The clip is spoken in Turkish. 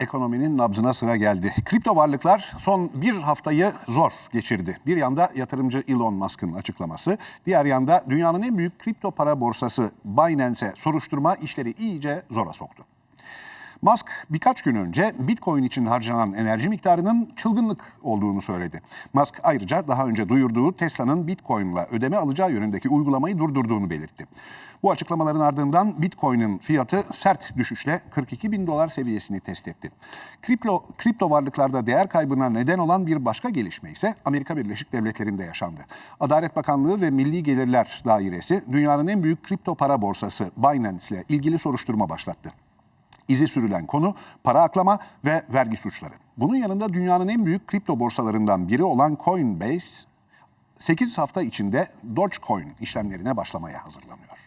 Ekonominin nabzına sıra geldi. Kripto varlıklar son bir haftayı zor geçirdi. Bir yanda yatırımcı Elon Musk'ın açıklaması, diğer yanda dünyanın en büyük kripto para borsası Binance'e soruşturma işleri iyice zora soktu. Musk birkaç gün önce Bitcoin için harcanan enerji miktarının çılgınlık olduğunu söyledi. Musk ayrıca daha önce duyurduğu Tesla'nın Bitcoin'la ödeme alacağı yönündeki uygulamayı durdurduğunu belirtti. Bu açıklamaların ardından Bitcoin'in fiyatı sert düşüşle 42 bin dolar seviyesini test etti. Kripto, kripto varlıklarda değer kaybına neden olan bir başka gelişme ise Amerika Birleşik Devletleri'nde yaşandı. Adalet Bakanlığı ve Milli Gelirler Dairesi dünyanın en büyük kripto para borsası Binance ile ilgili soruşturma başlattı. İzi sürülen konu para aklama ve vergi suçları. Bunun yanında dünyanın en büyük kripto borsalarından biri olan Coinbase 8 hafta içinde Dogecoin işlemlerine başlamaya hazırlanıyor.